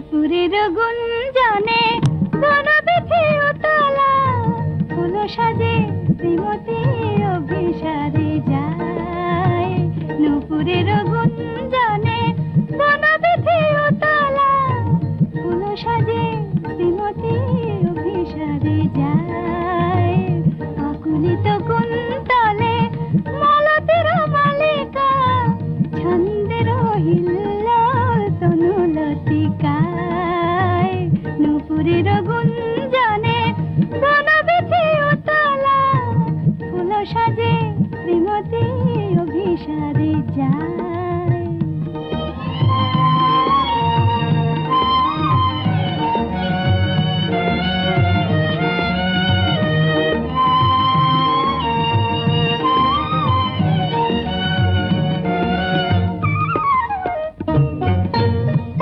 দুপুরের গুঞ্জনে গণবিধি উতলা ফুল সাজে শ্রীমতী অভিসারে যায়। নুপুরের গুঞ্জনে গণবিধি উতলা ফুল সাজে শ্রীমতী অভিসারে যায়। আকুলিত গুঞ্জ সাজে শ্রীমতী অভিসারে যায়।